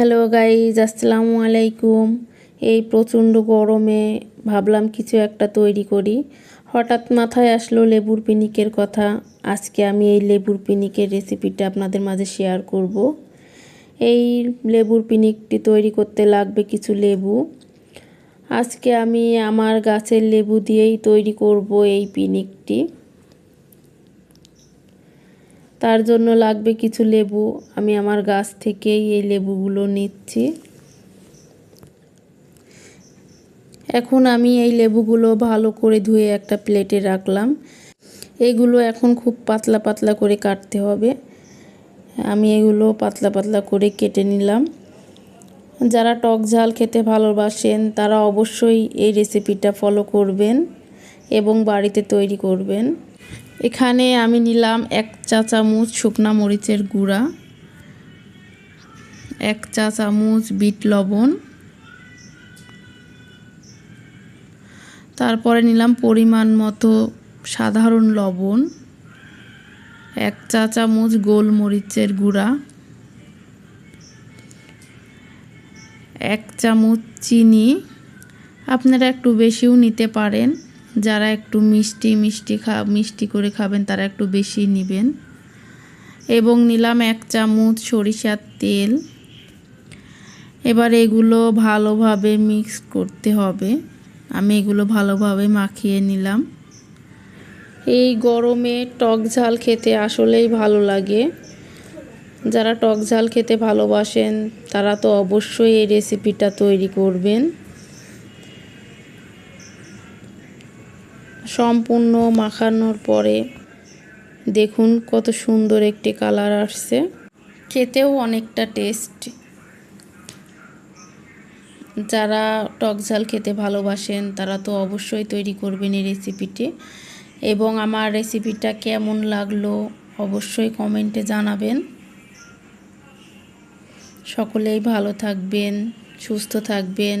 Hello guys আসসালামু আলাইকুম এই প্রচণ্ড গরমে ভাবলাম কিছু একটা তৈরি করি। হঠাৎ মাথায় আসলো লেবুর পিনিকের কথা। আজকে আমি এই লেবুর পিনিকের রেসিপিটা আপনাদের মাঝে শেয়ার করব। এই লেবুর পিনিকটি তৈরি করতে লাগবে কিছু লেবু। আজকে আমি আমার গাছের লেবু দিয়েই তৈরি করব এই পিনিকটি। তার জন্য লাগবে কিছু লেবু। আমি আমার গাছ থেকেই এই লেবুগুলো নিচ্ছি। এখন আমি এই লেবুগুলো ভালো করে ধুয়ে একটা প্লেটে রাখলাম। এগুলো এখন খুব পাতলা পাতলা করে কাটতে হবে। আমি এগুলো পাতলা পাতলা করে কেটে নিলাম। যারা টক ঝাল খেতে ভালোবাসেন, তারা অবশ্যই এই রেসিপিটা ফলো করবেন এবং বাড়িতে তৈরি করবেন। এখানে আমি নিলাম এক চা চামচ শুকনা মরিচের গুঁড়া, এক চা চামচ বিট লবণ। তারপরে নিলাম পরিমাণ মতো সাধারণ লবণ, এক চা চামচ গোলমরিচের গুঁড়া, এক চামচ চিনি। আপনারা একটু বেশিও নিতে পারেন। যারা একটু মিষ্টি মিষ্টি খা, মিষ্টি করে খাবেন, তারা একটু বেশি নেবেন। এবং নিলাম এক চামচ সরিষার তেল। এবার এগুলো ভালোভাবে মিক্স করতে হবে। আমি এগুলো ভালোভাবে মাখিয়ে নিলাম। এই গরমে টক ঝাল খেতে আসলেই ভালো লাগে। যারা টক ঝাল খেতে ভালোবাসেন, তারা তো অবশ্যই এই রেসিপিটা তৈরি করবেন। সম্পূর্ণ মাখানোর পরে দেখুন কত সুন্দর একটি কালার আসছে। খেতেও অনেকটা টেস্ট। যারা টক ঝাল খেতে ভালোবাসেন, তারা তো অবশ্যই তৈরি করবেন এই রেসিপিটি এবং আমার রেসিপিটা কেমন লাগল অবশ্যই কমেন্টে জানাবেন। সকলেই ভালো থাকবেন, সুস্থ থাকবেন।